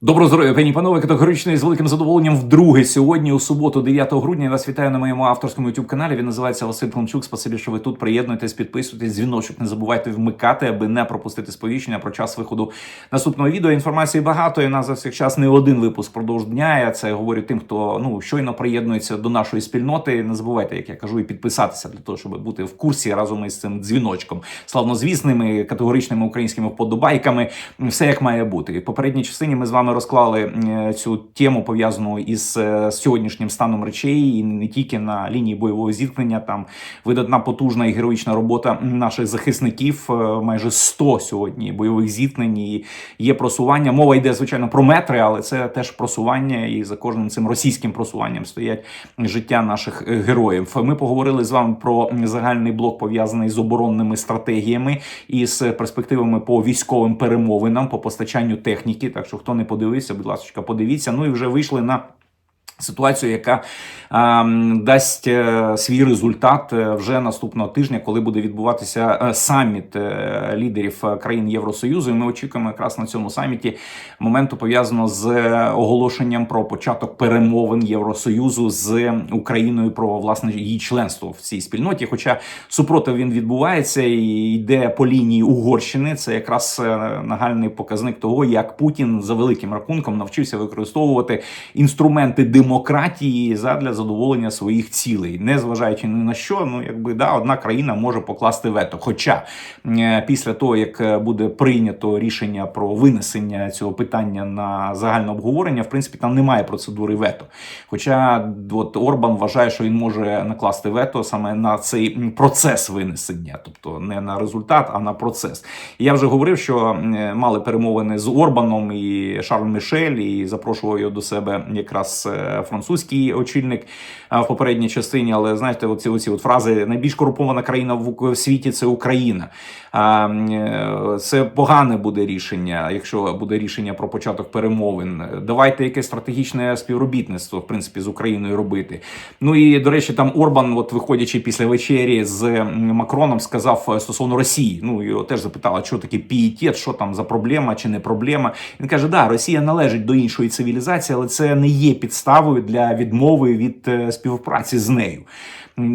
Доброго здоров'я, пані панове, категорично і з великим задоволенням вдруге сьогодні, у суботу, 9 грудня. Я вас вітаю на моєму авторському youtube каналі. Він називається Василь Климчук. Спасибі, що ви тут приєднуєтесь, підписуйтесь, дзвіночок. Не забувайте вмикати, аби не пропустити сповіщення про час виходу наступного відео. Інформації багато. І у нас за всіх час не один випуск продовж дня. Я це говорю тим, хто ну щойно приєднується до нашої спільноти. Не забувайте, як я кажу, і підписатися для того, щоб бути в курсі разом із цим дзвіночком, славнозвісними категоричними українськими вподобайками. Все як має бути. І в попередній частині ми з вами розклали е, цю тему пов'язану із е, сьогоднішнім станом речей, і не тільки на лінії бойового зіткнення. Там видатна потужна і героїчна робота наших захисників. Е, Майже 100 сьогодні бойових зіткнень. І є просування. Мова йде звичайно про метри, але це теж просування. І за кожним цим російським просуванням стоять життя наших е, героїв. Ми поговорили з вами про загальний блок пов'язаний з оборонними стратегіями і з перспективами по військовим перемовинам, по постачанню техніки. Так що хто не подивився, будь ласка, подивіться. Ну і вже вийшли на. Ситуацію, яка е, дасть е, свій результат е, вже наступного тижня, коли буде відбуватися е, саміт е, лідерів е, країн Євросоюзу. І ми очікуємо якраз на цьому саміті моменту пов'язаного з е, оголошенням про початок перемовин Євросоюзу з Україною про власне її членство в цій спільноті. Хоча супротив він відбувається і йде по лінії Угорщини. Це якраз нагальний показник того, як Путін за великим рахунком навчився використовувати інструменти демократії задля задоволення своїх цілей, не зважаючи ні на що, ну якби да, одна країна може покласти вето. Хоча е, після того як е, буде прийнято рішення про винесення цього питання на загальне обговорення, в принципі, там немає процедури вето. Хоча от Орбан вважає, що він може накласти вето саме на цей процес винесення, тобто не на результат, а на процес. Я вже говорив, що е, мали перемовини з Орбаном і Шарль Мішель, і запрошував його до себе якраз французький очільник в попередній частині. Але знаєте, оці оці от фрази найбільш корумпована країна в світі це Україна. Е, Це погане буде рішення, якщо буде рішення про початок перемовин. Давайте якесь стратегічне співробітництво, в принципі, з Україною робити. Ну і до речі, там Орбан, от виходячи після вечері з Макроном, сказав е, стосовно Росії. Ну його теж запитали, що таке пієтет, що там за проблема чи не проблема. Він каже: да, Росія належить до іншої цивілізації, але це не є підставою для відмови від е, співпраці з нею.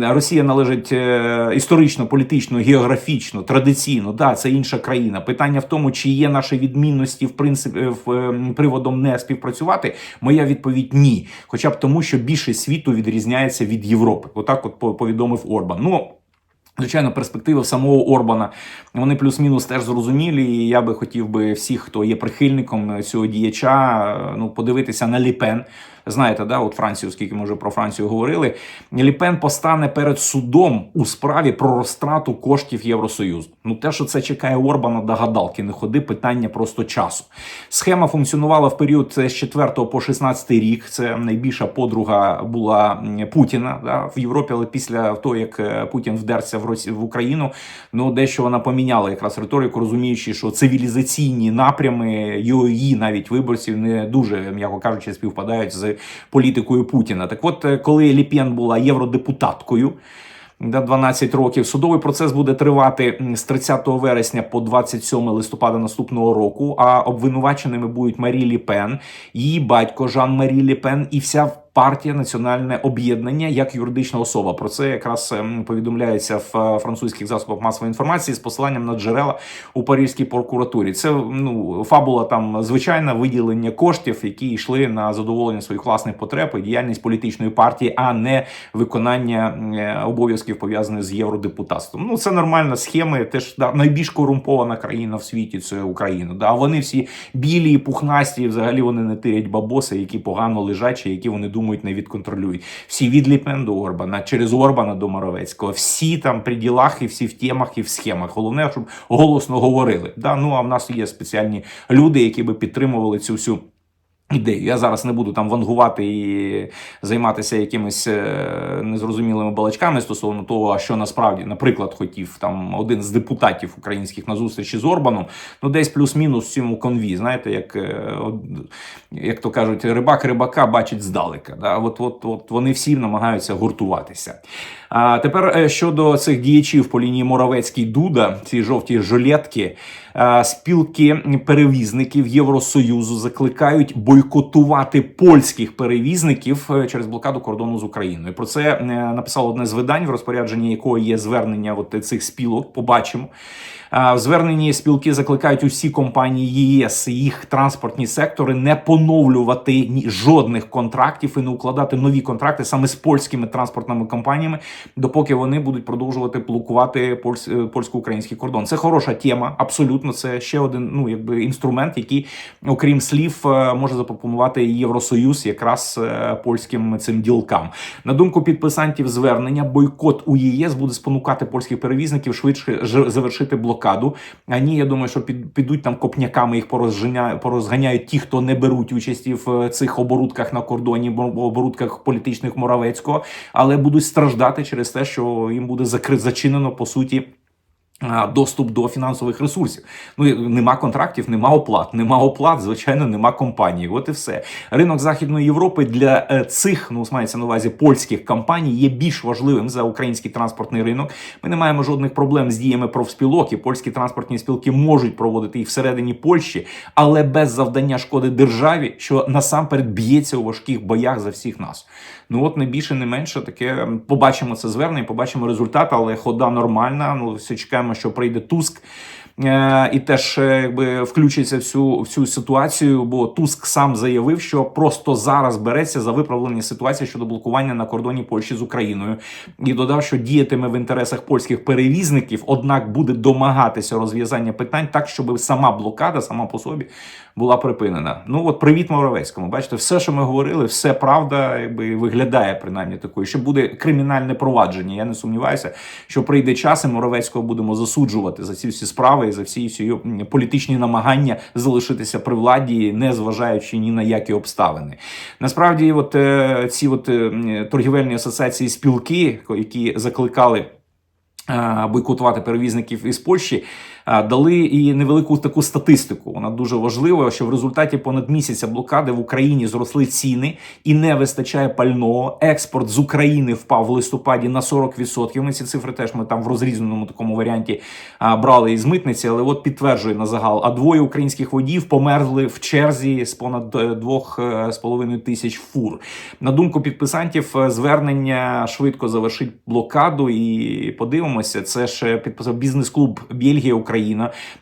Росія належить е, історично, політично, географічно, традиційно. Да, це інша країна. Питання в тому, чи є наші відмінності в принципі в е, приводом не співпрацювати. Моя відповідь ні. Хоча б тому, що більше світу відрізняється від Європи. Отак, от повідомив Орбан. Ну. Звичайно, перспективи самого Орбана вони плюс-мінус теж зрозумілі. І я би хотів би всіх, хто є прихильником цього діяча, е, ну подивитися на Ліпен. Знаєте, да, от Францію, оскільки ми вже про Францію говорили, Ліпен постане перед судом у справі про розтрату коштів Євросоюзу. Ну те, що це чекає Орбана до гадалки, не ходи, питання просто часу. Схема функціонувала в період з 4 по 16 рік. Це найбільша подруга була Путіна да, в Європі, але після того, як е, Путін вдерся в Росі в Україну, ну дещо вона поміняла якраз риторику, розуміючи, що цивілізаційні напрями її навіть виборців не дуже, м'яко кажучи, співпадають з політикою Путіна. Так, от, е, коли Ліпєн була євродепутаткою. Да, 12 років судовий процес буде тривати з 30 вересня по 27 листопада наступного року. А обвинуваченими будуть Марі Ліпен, її батько Жан Марі Ліпен і вся партія Національне об'єднання як юридична особа. Про це якраз ем, повідомляється в е, французьких засобах масової інформації з посиланням на джерела у Паризькій прокуратурі. Це ну фабула там звичайна виділення коштів, які йшли на задоволення своїх власних потреб і діяльність політичної партії, а не виконання е, обов'язків пов'язаних з євродепутатством. Ну це нормальна схема. Теж да, найбільш корумпована країна в світі це Україна. Да, вони всі білі пухнасті, взагалі вони не тирять бабоси, які погано лежачі, які вони думають не відконтролюють. Всі від до Орбана, через Орбана до Моровецького, всі там при ділах і всі в темах і в схемах. Головне, щоб голосно говорили. Да, ну а в нас є спеціальні люди, які би підтримували цю всю. Ідею. Я зараз не буду там вангувати і займатися якимись е, незрозумілими балачками стосовно того, що насправді, наприклад, хотів там один з депутатів українських на зустрічі з Орбаном, ну десь плюс-мінус в цьому конві. Знаєте, як, е, як то кажуть, рибак рибака бачить здалека. Да? От, от, от вони всі намагаються гуртуватися. А тепер е, щодо цих діячів по лінії Моровецький Дуда, ці жовті жилетки. Е, Спілки перевізників Євросоюзу закликають бойкотувати польських перевізників е, через блокаду кордону з Україною. Про це е, написало одне з видань, в розпорядженні якого є звернення от цих спілок. Побачимо. В зверненні спілки закликають усі компанії ЄС їх транспортні сектори не поновлювати ні жодних контрактів і не укладати нові контракти саме з польськими транспортними компаніями, допоки вони будуть продовжувати блокувати польсь- е, польсько-український кордон. Це хороша тема. Абсолютно, це ще один ну якби інструмент, який, окрім слів, е, може запропонувати Євросоюз якраз е, польським цим ділкам. На думку підписантів звернення, бойкот у ЄС буде спонукати польських перевізників швидше завершити блокаду. А Ані, я думаю, що під, підуть там копняками їх порозганяють ті, хто не беруть участі в е, цих оборудках на кордоні, бо- оборудках політичних Моравецького, але будуть страждати через те, що їм буде закри... зачинено по суті. Доступ до фінансових ресурсів. Ну нема контрактів, нема оплат. Нема оплат, звичайно, нема компаній. От і все. Ринок Західної Європи для е, цих, ну мається на увазі польських компаній, є більш важливим за український транспортний ринок. Ми не маємо жодних проблем з діями профспілок. І польські транспортні спілки можуть проводити їх всередині Польщі, але без завдання шкоди державі, що насамперед б'ється у важких боях за всіх нас. Ну от не більше, не менше, таке побачимо це звернення, побачимо результат, але хода нормальна. Ну все чекаємо, що прийде Туск. е, І теж е, якби включиться в цю, в цю ситуацію, бо Туск сам заявив, що просто зараз береться за виправлення ситуації щодо блокування на кордоні Польщі з Україною, і додав, що діятиме в інтересах польських перевізників, однак буде домагатися розв'язання питань так, щоб сама блокада сама по собі була припинена. Ну от привіт Моровецькому. Бачите, все, що ми говорили, все правда, якби виглядає принаймні такою. Що буде кримінальне провадження. Я не сумніваюся, що прийде час, і Моровецького будемо засуджувати за ці всі справи і за всі всі політичні намагання залишитися при владі, не зважаючи ні на які обставини. Насправді, от е, ці от е, торгівельні асоціації спілки, які закликали. е, Бойкотувати перевізників із Польщі дали і невелику таку статистику. Вона дуже важлива, що в результаті понад місяця блокади в Україні зросли ціни і не вистачає пального. Експорт з України впав в листопаді на 40%. Ми ці цифри теж ми там в розрізненому такому варіанті а, брали із митниці, але от підтверджує на загал. А двоє українських водіїв померли в черзі з понад е, двох е, з половиною тисяч фур. На думку підписантів, е, звернення швидко завершить блокаду. І подивимося, це ж підписав бізнес-клуб Бельгія, Україна,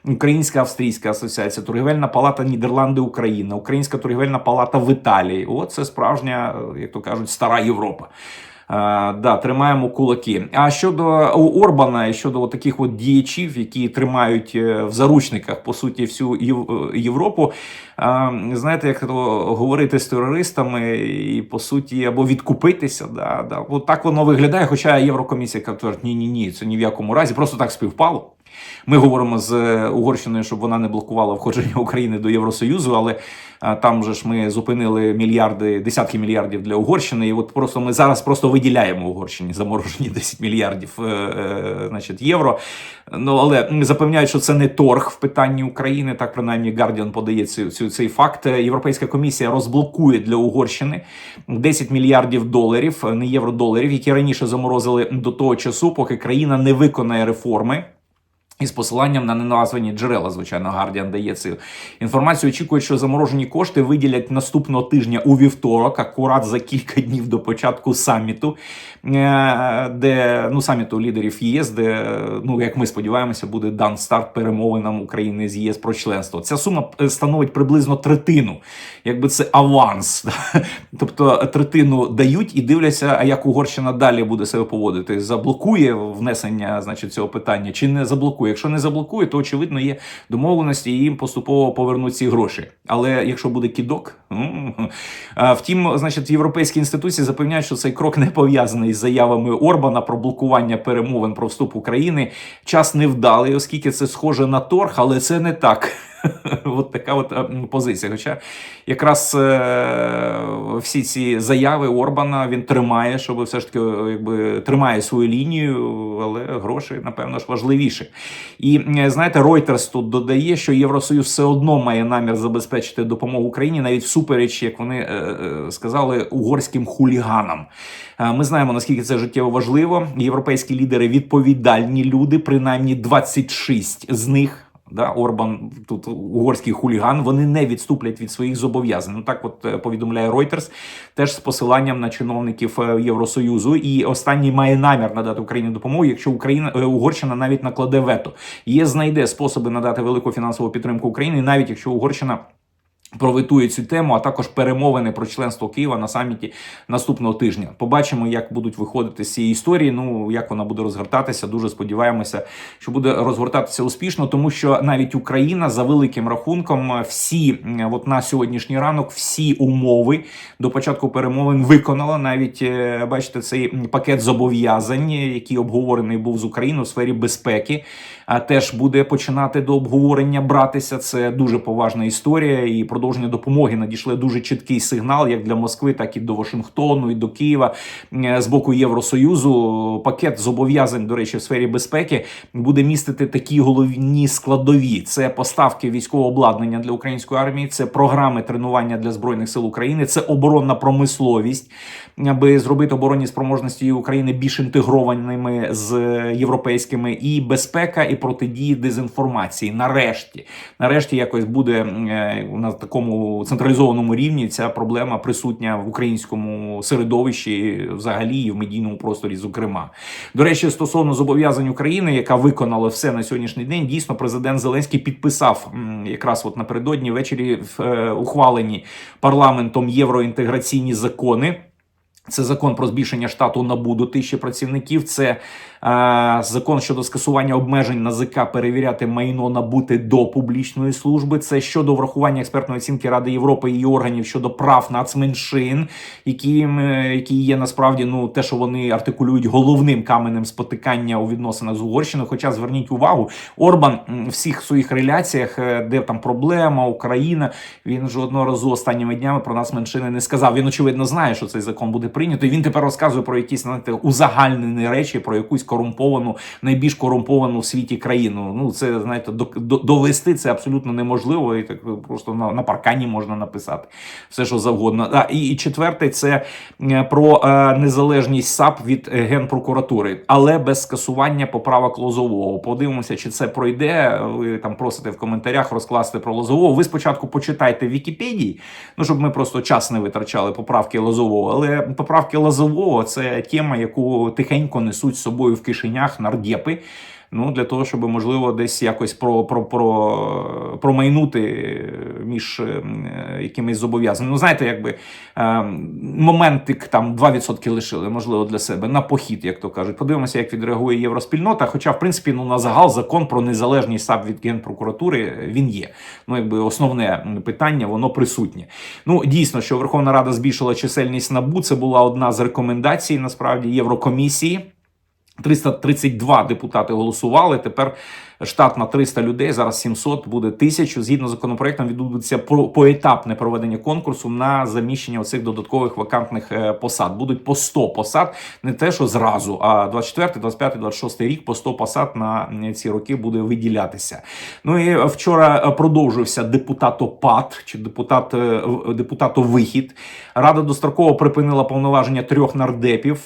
Українська австрійська асоціація, торгівельна палата Нідерланди, Україна, Українська торгівельна палата в Італії. От це справжня, е, як то кажуть, стара Європа. Е, да, тримаємо кулаки. А щодо Орбана і щодо от таких от діячів, які тримають е, в заручниках по суті всю Європу, е, знаєте, як то говорити з терористами і по суті або відкупитися. Да, да. От так воно виглядає. Хоча Єврокомісія каже, ні, ні, ні, це ні в якому разі, просто так співпало. Ми говоримо з е, Угорщиною, щоб вона не блокувала входження України до Євросоюзу, але е, там же ж ми зупинили мільярди, десятки мільярдів для Угорщини. І от просто ми зараз просто виділяємо Угорщині заморожені 10 мільярдів е, значить, євро. Ну але запевняють, що це не торг в питанні України. Так принаймні Guardian подає цю, цю цей факт. Європейська комісія розблокує для Угорщини 10 мільярдів доларів, не євро доларів, які раніше заморозили до того часу, поки країна не виконає реформи. Із посиланням на неназвані джерела, звичайно, Guardian дає цю інформацію. Очікують, що заморожені кошти виділять наступного тижня у вівторок, акурат за кілька днів до початку саміту, е, де ну саміту лідерів ЄС, де ну як ми сподіваємося, буде дан старт перемовинам України з ЄС про членство. Ця сума е, становить приблизно третину, якби це аванс. Тобто третину дають і дивляться, а як Угорщина далі буде себе поводити. Заблокує внесення, значить, цього питання чи не заблокує. Якщо не заблокує, то очевидно є домовленості, і їм поступово повернуть ці гроші. Але якщо буде кідок, втім, значить, європейські інституції запевняють, що цей крок не пов'язаний з заявами Орбана про блокування перемовин про вступ України. Час невдалий, оскільки це схоже на торг, але це не так. От така от е, позиція. Хоча якраз е, всі ці заяви Орбана він тримає, щоб все ж таки е, якби тримає свою лінію, але гроші, напевно ж, важливіше. І е, знаєте, Reuters тут додає, що Євросоюз все одно має намір забезпечити допомогу Україні, навіть всупереч, як вони е, е, сказали, угорським хуліганам. Е, Ми знаємо наскільки це життєво важливо. Європейські лідери відповідальні люди, принаймні 26 з них Да, Орбан тут угорський хуліган. Вони не відступлять від своїх зобов'язань. Ну так, от повідомляє Reuters, теж з посиланням на чиновників Євросоюзу. І останній має намір надати Україні допомогу, якщо Україна Угорщина навіть накладе вето. Є знайде способи надати велику фінансову підтримку Україні, навіть якщо Угорщина. Провитує цю тему, а також перемовини про членство Києва на саміті наступного тижня. Побачимо, як будуть виходити з цієї історії. Ну як вона буде розгортатися. Дуже сподіваємося, що буде розгортатися успішно, тому що навіть Україна за великим рахунком всі от на сьогоднішній ранок всі умови до початку перемовин виконала. Навіть е, бачите, цей пакет зобов'язань, який обговорений був з Україною у сфері безпеки, теж буде починати до обговорення братися. Це дуже поважна історія і продовження допомоги надійшли дуже чіткий сигнал, як для Москви, так і до Вашингтону, і до Києва е, з боку Євросоюзу. Пакет зобов'язань, до речі, в сфері безпеки буде містити такі головні складові: це поставки військового обладнання для української армії, це програми тренування для збройних сил України, це оборонна промисловість, аби зробити оборонні спроможності України більш інтегрованими з європейськими, і безпека, і протидії дезінформації. Нарешті, нарешті, якось буде е, на такому централізованому рівні ця проблема присутня в українському середовищі, взагалі і в медійному просторі. Зокрема, до речі, стосовно зобов'язань України, яка виконала все на сьогоднішній день, дійсно президент Зеленський підписав якраз от напередодні ввечері в е, ухвалені парламентом євроінтеграційні закони. Це закон про збільшення штату НАБУ до тисячі працівників. Це закон щодо скасування обмежень НАЗК перевіряти майно набуте до публічної служби. Це щодо врахування експертної оцінки Ради Європи і її органів щодо прав нацменшин, які, е, які є насправді ну те, що вони артикулюють головним каменем спотикання у відносинах з Угорщиною. Хоча зверніть увагу, Орбан в всіх своїх реляціях, е, де там проблема, Україна, він жодного разу останніми днями про нацменшини не сказав. Він очевидно знає, що цей закон буде прийнято. І він тепер розказує про якісь знаєте, узагальнені речі, про якусь корумповану, найбільш корумповану в світі країну. Ну це знаєте, до, до, довести це абсолютно неможливо, і так просто на, на паркані можна написати все, що завгодно. А і, і четверте, це е, про е, незалежність САП від е, генпрокуратури, але без скасування поправок Лозового. Подивимося, чи це пройде. Ви там просите в коментарях розкласти про Лозового. Ви спочатку почитайте Вікіпедії, ну щоб ми просто час не витрачали поправки Лозового. Але поправки Лозового це тема, яку тихенько несуть з собою в кишенях нардєпи. Ну, для того, щоб можливо десь якось про, про, про, промайнути між е, якимись зобов'язаннями. Ну, знаєте, якби е, моментик там 2% лишили, можливо, для себе на похід, як то кажуть. Подивимося, як відреагує євроспільнота. Хоча, в принципі, ну на загал закон про незалежність САП від генпрокуратури він є. Ну, якби основне питання, воно присутнє. Ну, дійсно, що Верховна Рада збільшила чисельність набу. Це була одна з рекомендацій насправді Єврокомісії. 332 депутати голосували. Тепер штат на 300 людей. Зараз 700, буде 1000. Згідно з законопроектом, відбудеться поетапне проведення конкурсу на заміщення оцих додаткових вакантних е, посад. Будуть по 100 посад, не те, що зразу, а 24, 25, 26 рік по 100 посад на ці роки буде виділятися. Ну і вчора е, продовжився депутатопад чи депутат е, депутатовихід. Рада достроково припинила повноваження трьох нардепів.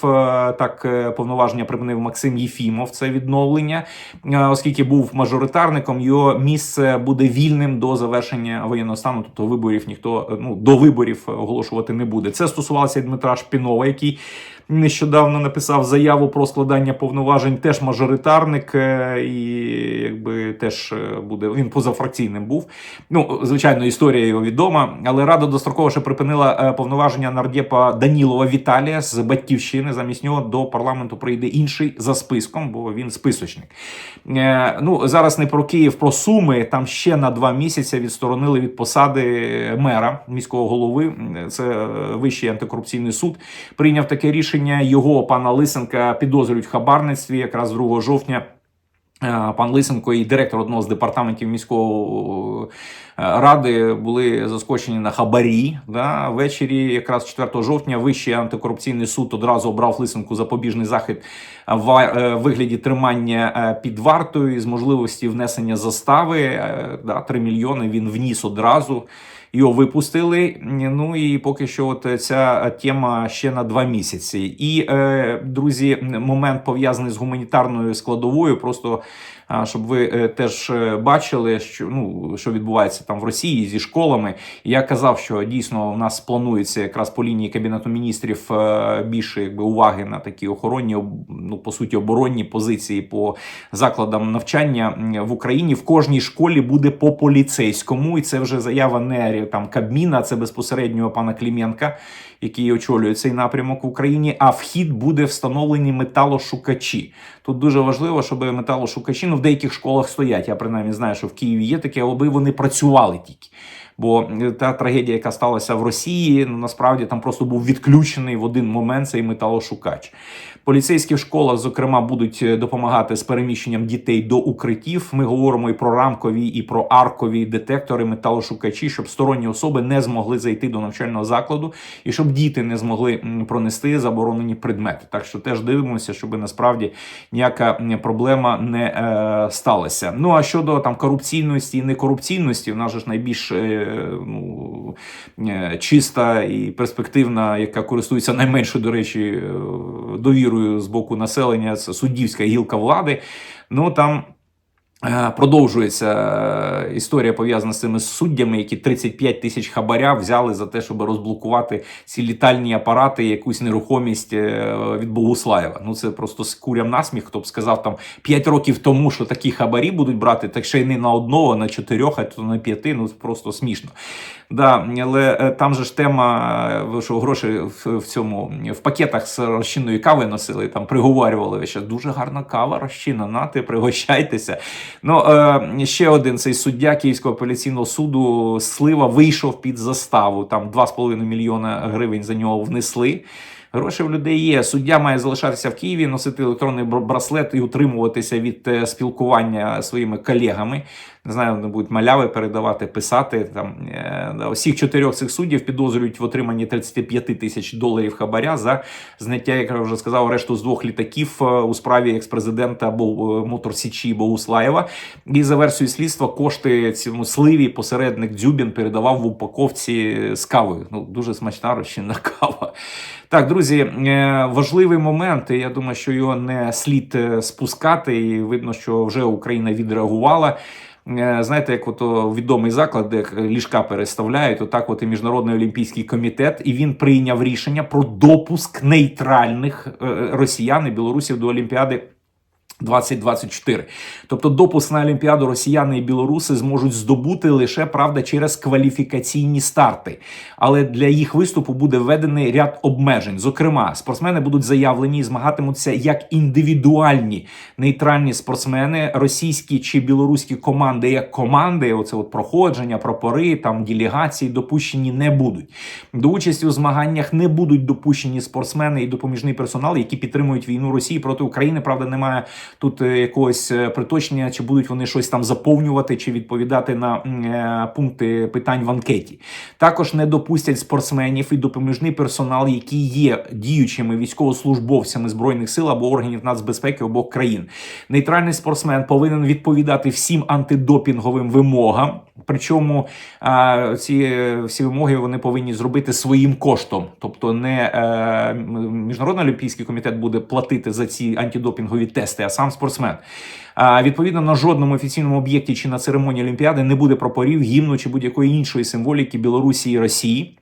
Так, повноваження припинив Максим Єфімов. Це відновлення, оскільки був мажоритарником, його місце буде вільним до завершення воєнного стану, тобто виборів ніхто е, ну до виборів оголошувати не буде. Це стосувалося Дмитра Шпінова, який нещодавно написав заяву про складання повноважень. Теж мажоритарник, е, і якби теж е, буде він позафракційним був. Ну, звичайно, історія його відома, але рада достроково ще припинила е, повноваження нардепа Данілова Віталія з батьківщини. Замість нього до парламенту прийде інший за списком, бо він списочник. Ну зараз не про Київ, про Суми. Там ще на два місяці відсторонили від посади мера міського голови. Це вищий антикорупційний суд. Прийняв таке рішення. Його пана Лисенка підозрюють в хабарництві якраз 2 жовтня. Е, Пан Лисенко і директор одного з департаментів міського ради були заскочені на хабарі. Да? Ввечері, якраз 4 жовтня, Вищий антикорупційний суд одразу обрав Лисенку запобіжний захід в е, вигляді тримання е, під вартою з можливості внесення застави. Е, Да, 3 мільйони він вніс одразу. Його випустили. Ну і поки що, от ця тема ще на два місяці. І е, друзі, момент пов'язаний з гуманітарною складовою. Просто щоб ви е, теж е, бачили, що ну що відбувається там в Росії зі школами. Я казав, що дійсно в нас планується якраз по лінії кабінету міністрів е, більше якби уваги на такі охоронні ну по суті оборонні позиції по закладам навчання в Україні. В кожній школі буде по поліцейському, і це вже заява не там Кабміна, це безпосередньо пана Кліменка, який очолює цей напрямок в Україні. А вхід буде встановлені металошукачі. Тут дуже важливо, щоб металошукачі ну в деяких школах стоять. Я принаймні знаю, що в Києві є таке, аби вони працювали тільки. Бо е, та трагедія, яка сталася в Росії, ну насправді там просто був відключений в один момент цей металошукач. Поліцейські в школах, зокрема, будуть е, допомагати з переміщенням дітей до укриттів. Ми говоримо і про рамкові, і про аркові детектори, металошукачі, щоб сторонні особи не змогли зайти до навчального закладу, і щоб діти не змогли пронести заборонені предмети. Так що теж дивимося, щоб насправді ніяка проблема не е, сталася. Ну а щодо там корупційності і некорупційності, в нас ж найбільш е, ну, е, чиста і перспективна, яка користується найменшою, до речі, е, довірою з боку населення, це суддівська гілка влади. Ну там. Е, Продовжується е, історія пов'язана з цими суддями, які 35 тисяч хабаря взяли за те, щоб розблокувати ці літальні апарати, якусь нерухомість е, від Богуслаєва. Ну це просто з курям насміх. Хто б сказав там 5 років тому, що такі хабарі будуть брати, так ще й не на одного, на чотирьох, а то на п'яти. Ну просто смішно. Да, але там же ж тема, що гроші в, цьому в пакетах з розчинної кави носили, там приговорювали що дуже гарна кава розчинна, нати, пригощайтеся. Ну е, ще один цей суддя Київського апеляційного суду Слива вийшов під заставу. Там 2,5 мільйона гривень за нього внесли. Гроші в людей є. Суддя має залишатися в Києві, носити електронний браслет і утримуватися від е, спілкування своїми колегами. Не знаю, вони будуть маляви передавати, писати. Там е, усіх чотирьох цих суддів підозрюють в отриманні 35 тисяч доларів хабаря за зняття, як я вже сказав, решту з двох літаків е, у справі експрезидента е, Мотор Січі Богуслаєва. І за версією слідства кошти цьому сливі посередник Дзюбін передавав в упаковці з кавою. Ну дуже смачна розчинна кава. Так, друзі, важливий момент. Я думаю, що його не слід спускати. І видно, що вже Україна відреагувала. Е, Знаєте, як от відомий заклад, де ліжка переставляють, отак от і Міжнародний олімпійський комітет, і він прийняв рішення про допуск нейтральних е, росіян і білорусів до Олімпіади. 2024. Тобто допуск на Олімпіаду росіяни і білоруси зможуть здобути лише правда через кваліфікаційні старти. Але для їх виступу буде введений ряд обмежень. Зокрема, спортсмени будуть заявлені і змагатимуться як індивідуальні нейтральні спортсмени, російські чи білоруські команди як команди. Оце от проходження, прапори, там делегації допущені не будуть. До участі у змаганнях не будуть допущені спортсмени і допоміжний персонал, які підтримують війну Росії проти України. Правда, немає тут е, якогось приточення, приточнення, чи будуть вони щось там заповнювати, чи відповідати на е, пункти питань в анкеті. Також не допустять спортсменів і допоміжний персонал, які є діючими військовослужбовцями збройних сил або органів нацбезпеки обох країн. Нейтральний спортсмен повинен відповідати всім антидопінговим вимогам. Причому ці всі вимоги вони повинні зробити своїм коштом. Тобто, не е, міжнародний олімпійський комітет буде платити за ці антидопінгові тести, а сам спортсмен. Відповідно на жодному офіційному об'єкті чи на церемонії Олімпіади не буде прапорів, гімну чи будь-якої іншої символіки Білорусі і Росії.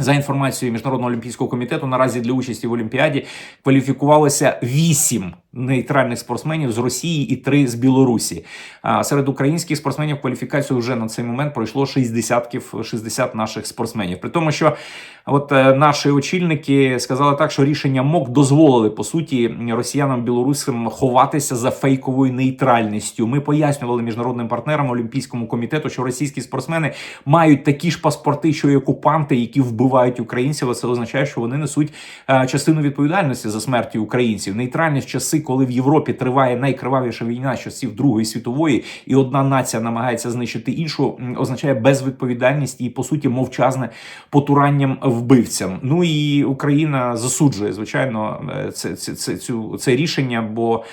За інформацією міжнародного олімпійського комітету, наразі для участі в Олімпіаді кваліфікувалося вісім нейтральних спортсменів з Росії і три з Білорусі. А серед українських спортсменів кваліфікацію вже на цей момент пройшло 60 60 наших спортсменів. При тому, що от е, наші очільники сказали так, що рішення МОК дозволили по суті росіянам білорусам ховатися за фейковою нейтральністю. Ми пояснювали міжнародним партнерам Олімпійському комітету, що російські спортсмени мають такі ж паспорти, що й окупанти, які вбивають українців. А Це означає, що вони несуть е, частину відповідальності за смерті українців. Нейтральність часи, коли в Європі триває найкривавіша війна з часів Другої світової, і одна нація намагається знищити іншу, означає безвідповідальність і по суті мовчазне потуранням вбивцям. Ну і Україна засуджує звичайно е, це, це, це, цю це рішення, бо.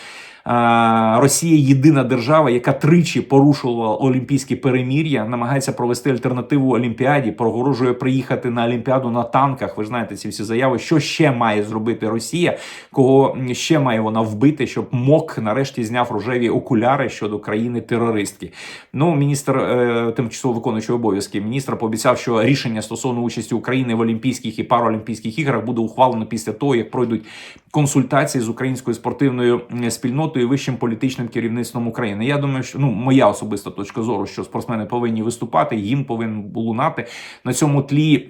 Росія єдина держава, яка тричі порушувала олімпійські перемір'я, намагається провести альтернативу Олімпіаді, прогрожує приїхати на Олімпіаду на танках. Ви знаєте ці всі заяви. Що ще має зробити Росія? Кого ще має вона вбити, щоб МОК нарешті зняв рожеві окуляри щодо країни терористки? Ну, міністр е, тимчасово виконуючий обов'язки міністра пообіцяв, що рішення стосовно участі України в Олімпійських і Паралімпійських іграх буде ухвалено після того, як пройдуть консультації з українською спортивною м, спільнотою і вищим політичним керівництвом України. Я думаю, що ну моя особиста точка зору, що спортсмени повинні виступати, їм повинен лунати на цьому тлі.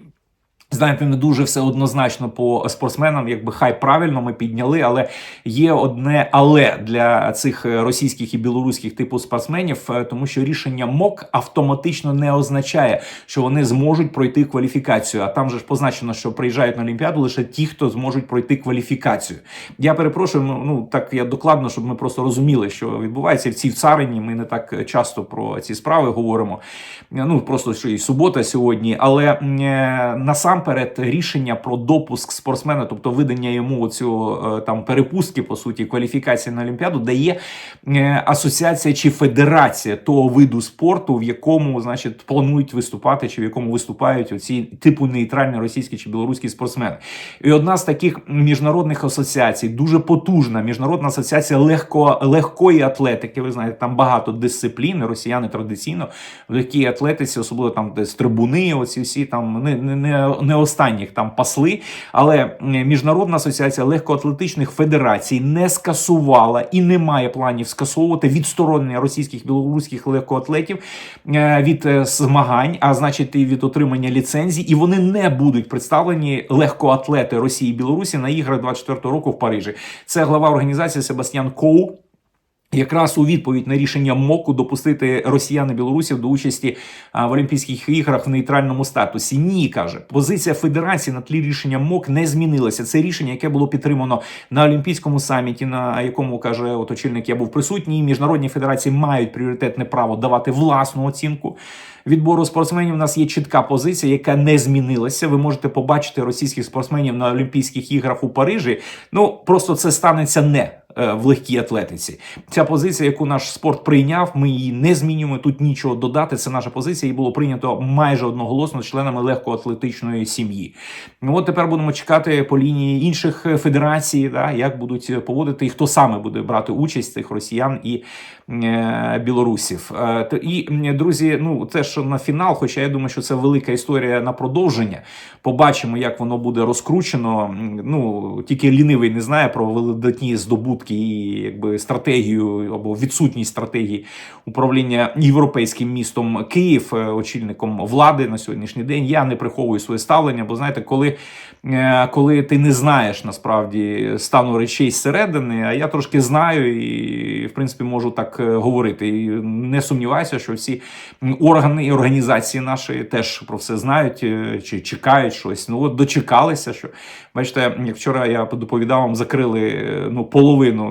Знаєте, не дуже все однозначно по спортсменам, якби хай правильно ми підняли, але є одне але для цих російських і білоруських типу спортсменів, е, тому що рішення МОК автоматично не означає, що вони зможуть пройти кваліфікацію. А там же ж позначено, що приїжджають на Олімпіаду лише ті, хто зможуть пройти кваліфікацію. Я перепрошую, ну, ну так я докладно, щоб ми просто розуміли, що відбувається в цій царині. Ми не так часто про ці справи говоримо. Ну просто що і субота сьогодні, але е, насам насамперед рішення про допуск спортсмена, тобто видання йому цього там перепустки по суті кваліфікації на Олімпіаду, дає е, асоціація чи федерація того виду спорту, в якому значить планують виступати, чи в якому виступають оці типу нейтральні російські чи білоруські спортсмени. І одна з таких міжнародних асоціацій, дуже потужна міжнародна асоціація легко легкої атлетики. Ви знаєте, там багато дисциплін. Росіяни традиційно в легкій атлетиці, особливо там де стрибуни, оці всі там не не, не не останніх там пасли, але міжнародна асоціація легкоатлетичних федерацій не скасувала і не має планів скасовувати відсторонення російських білоруських легкоатлетів від е, змагань, а значить і від отримання ліцензій, і вони не будуть представлені легкоатлети Росії і Білорусі на іграх 24 року в Парижі. Це глава організації Себастьян Коу. Якраз у відповідь на рішення МОКу допустити росіян і білорусів до участі в Олімпійських іграх в нейтральному статусі. Ні, каже позиція Федерації на тлі рішення МОК не змінилася. Це рішення, яке було підтримано на Олімпійському саміті, на якому каже от очільник, я був присутній. Міжнародні федерації мають пріоритетне право давати власну оцінку. Відбору спортсменів у нас є чітка позиція, яка не змінилася. Ви можете побачити російських спортсменів на Олімпійських іграх у Парижі. Ну просто це станеться не в легкій атлетиці. Ця позиція, яку наш спорт прийняв, ми її не змінюємо. Тут нічого додати. Це наша позиція, і було прийнято майже одноголосно членами легкоатлетичної сім'ї. Ну от тепер будемо чекати по лінії інших федерацій, да, як будуть поводити і хто саме буде брати участь цих росіян і е, білорусів. Е, і друзі, ну це ж на фінал. Хоча я думаю, що це велика історія на продовження. Побачимо, як воно буде розкручено. Ну тільки лінивий не знає про великодні здобутки і якби стратегію або відсутність стратегії управління європейським містом Київ, е, очільником влади на сьогоднішній день. Я не приховую своє ставлення, бо знаєте, коли е, коли ти не знаєш насправді стану речей зсередини, а я трошки знаю і в принципі можу так е, говорити. І не сумніваюся, що всі органи і організації наші теж про все знають чи чекають щось. Ну от дочекалися, що бачите, як вчора я доповідав вам, закрили ну половину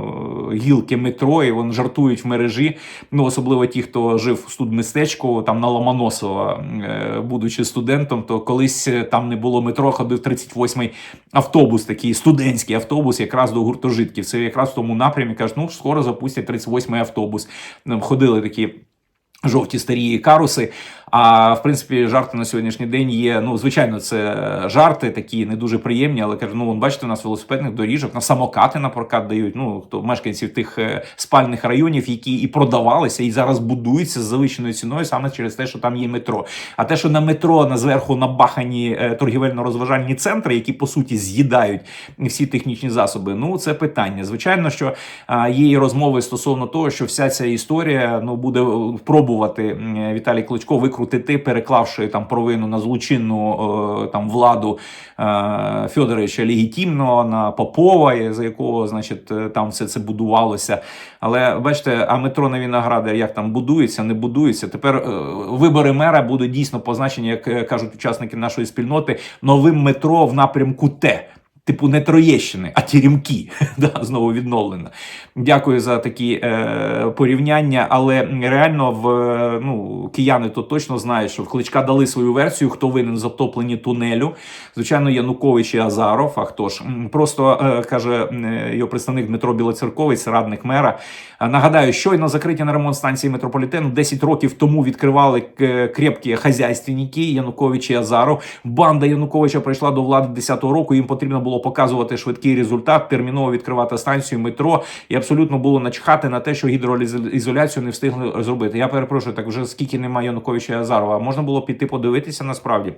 гілки метро, і вони жартують в мережі. Ну особливо ті, хто жив в студмістечку, там на Ломоносова, е, будучи студентом, то колись е, там не було метро, ходив 38-й автобус, такий студентський автобус, якраз до гуртожитків. Це якраз в тому напрямі кажуть, ну скоро запустять 38-й автобус. Ходили такі. Жовті старі каруси, а в принципі, жарти на сьогоднішній день є. Ну, звичайно, це жарти такі не дуже приємні, але кажу, ну бачите, у нас велосипедних доріжок на самокати на прокат дають. Ну хто мешканців тих е, спальних районів, які і продавалися, і зараз будуються з завищеною ціною саме через те, що там є метро. А те, що на метро на зверху набахані е, торгівельно-розважальні центри, які по суті з'їдають всі технічні засоби. Ну це питання. Звичайно, що є і розмови стосовно того, що вся ця історія ну буде е, пробувати Віталій Кличко викрути крутити, переклавши там провину на злочинну е, там владу е, Федоровича легітимно на Попова, за якого значить е, там все це будувалося. Але бачите, а метро на Віноградар як там будується, не будується. Тепер вибори мера будуть дійсно позначені, як кажуть учасники нашої спільноти, новим метро в напрямку Т. Типу не Троєщини, а Тірімки. да, знову відновлена. Дякую за такі е, порівняння. Але реально в е, ну кияни то точно знають, що в кличка дали свою версію, хто винен в затопленні тунелю. Звичайно, Янукович і Азаров. А хто ж просто е, каже е, його представник Дмитро Білоцерковець, радник мера. Нагадаю, щойно закриті на ремонт станції метрополітену 10 років тому відкривали е, крепкі хазяйственники Янукович і Азаров. Банда Януковича прийшла до влади 10-го року. Їм потрібно було показувати швидкий результат, терміново відкривати станцію метро. І абсолютно було начхати на те, що гідроізоляцію не встигли зробити. Я перепрошую, так вже скільки немає Януковича і Азарова. Можна було піти подивитися насправді.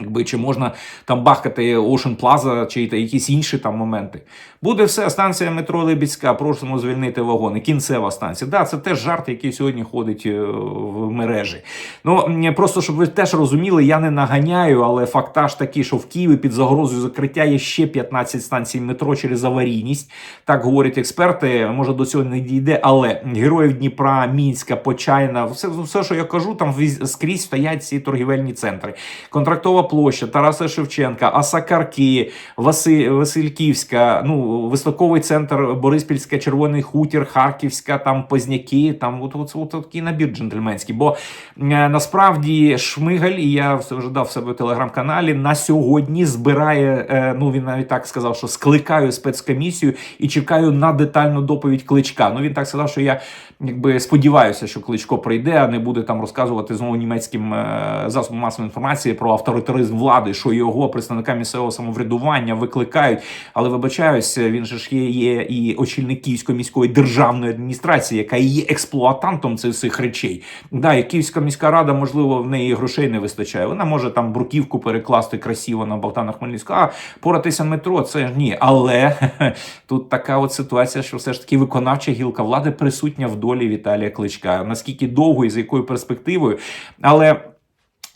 Якби чи можна там бахкати Ocean Plaza, чи та якісь інші там моменти. Буде все, станція метро Либідська, просимо звільнити вагони. Кінцева станція. Да, це теж жарт, який сьогодні ходить е, в мережі. Ну просто щоб ви теж розуміли, я не наганяю, але фактаж такий, що в Києві під загрозою закриття є ще 15 станцій метро через аварійність. Так говорять експерти. Може до цього не дійде, але героїв Дніпра, Мінська, Почайна, все, все, що я кажу, там скрізь стоять ці торгівельні центри. Контрактова площа, Тараса Шевченка, Асакарки, Васи, Васильківська, ну виставковий центр Бориспільська, Червоний Хутір, Харківська, там Позняки, там от, от, от, от такий набір джентльменський. Бо е, насправді Шмигаль, і я все вже дав себе в телеграм-каналі, на сьогодні збирає. е, ну він навіть так сказав, що скликаю спецкомісію і чекаю на детальну доповідь кличка. Ну він так сказав, що я якби сподіваюся, що кличко прийде, а не буде там розказувати знову німецьким е, засобам масової інформації про авторитаризм влади, що його представника місцевого самоврядування викликають. Але вибачаюсь, він же ж є, є і очільник Київської міської державної адміністрації, яка є експлуатантом цих всіх речей. Да, і Київська міська рада, можливо, в неї грошей не вистачає. Вона може там бруківку перекласти красиво на Богдана Хмельницького. А поратися метро, це ж ні. Але тут така от ситуація, що все ж таки виконавча гілка влади присутня в долі Віталія Кличка. Наскільки довго і з якою перспективою, але.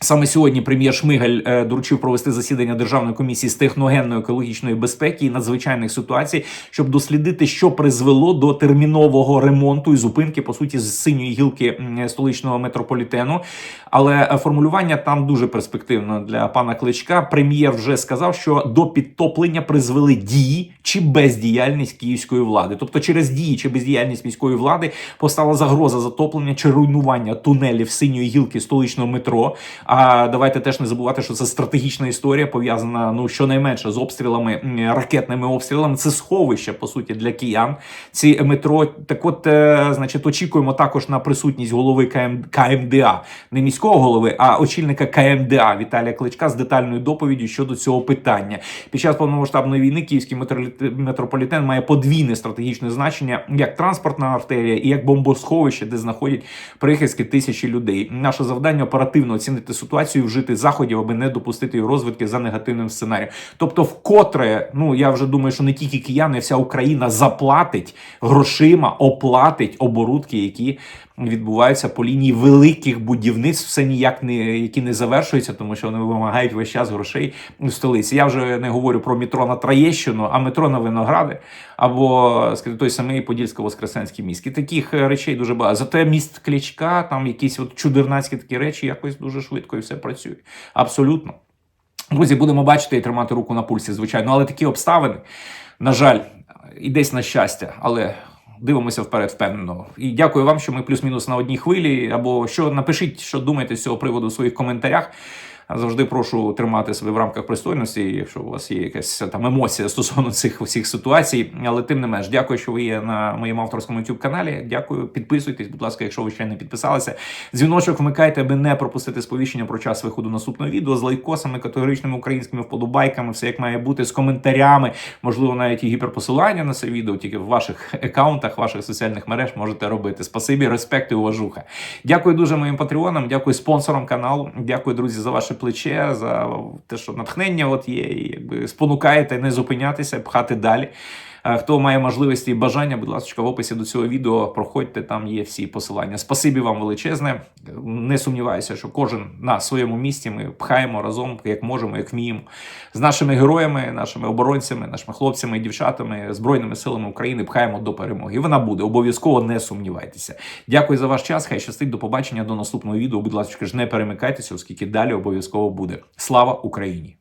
Саме сьогодні прем'єр Шмигаль е, доручив провести засідання державної комісії з техногенної екологічної безпеки і надзвичайних ситуацій, щоб дослідити, що призвело до термінового ремонту і зупинки по суті з синьої гілки столичного метрополітену. Але е, формулювання там дуже перспективно для пана Кличка. Прем'єр вже сказав, що до підтоплення призвели дії чи бездіяльність київської влади. Тобто, через дії чи бездіяльність міської влади постала загроза затоплення чи руйнування тунелів синьої гілки столичного метро. А давайте теж не забувати, що це стратегічна історія, пов'язана ну щонайменше з обстрілами ракетними обстрілами. Це сховище по суті для киян. Ці метро. Так, от, е, значить, очікуємо також на присутність голови КМ, КМДА, не міського голови, а очільника КМДА Віталія Кличка з детальною доповіддю щодо цього питання. Під час повномасштабної війни Київський метрополітен має подвійне стратегічне значення як транспортна артерія і як бомбосховище, де знаходять прихистки тисячі людей. Наше завдання оперативно оцінити ситуацію, вжити заходів, аби не допустити її розвитки за негативним сценарієм. Тобто, вкотре, ну я вже думаю, що не тільки кияни, вся Україна заплатить грошима, оплатить оборудки, які відбуваються по лінії великих будівництв, все ніяк не які не завершуються, тому що вони вимагають весь час грошей у столиці. Я вже не говорю про метро на Троєщину, а метро на Виногради або той самий Подільсько-Воскресенський міст. І таких е, речей дуже багато. Зате міст Кличка, там якісь от чудернацькі такі речі, якось дуже швидко і все працює. Абсолютно. Друзі, будемо бачити і тримати руку на пульсі, звичайно. Але такі обставини, на жаль, і десь на щастя, але. Дивимося вперед впевнено. І дякую вам, що ми плюс-мінус на одній хвилі. Або що напишіть, що думаєте з цього приводу в своїх коментарях. Завжди прошу тримати себе в рамках пристойності, якщо у вас є якась там емоція стосовно цих усіх ситуацій. Але тим не менш, дякую, що ви є на моєму авторському youtube каналі. Дякую, підписуйтесь, будь ласка, якщо ви ще не підписалися. Дзвіночок вмикайте, аби не пропустити сповіщення про час виходу наступного відео з лайкосами, категоричними українськими вподобайками, все як має бути, з коментарями, можливо, навіть і гіперпосилання на це відео, тільки в ваших аккаунтах, ваших соціальних мереж можете робити. Спасибі, респект і уважуха. Дякую дуже моїм патреонам, дякую спонсорам каналу. Дякую, друзі, за ваше плече, за те, що натхнення от є, і якби спонукаєте не зупинятися, пхати далі. Е, Хто має можливості і бажання, будь ласка, в описі до цього відео проходьте, там є всі посилання. Спасибі вам величезне. Не сумніваюся, що кожен на своєму місці ми пхаємо разом, як можемо, як вміємо, з нашими героями, нашими оборонцями, нашими хлопцями і дівчатами, збройними силами України пхаємо до перемоги. І вона буде обов'язково не сумнівайтеся. Дякую за ваш час. Хай щастить до побачення до наступного відео. Будь ласка, ж не перемикайтеся, оскільки далі обов'язково буде. Слава Україні!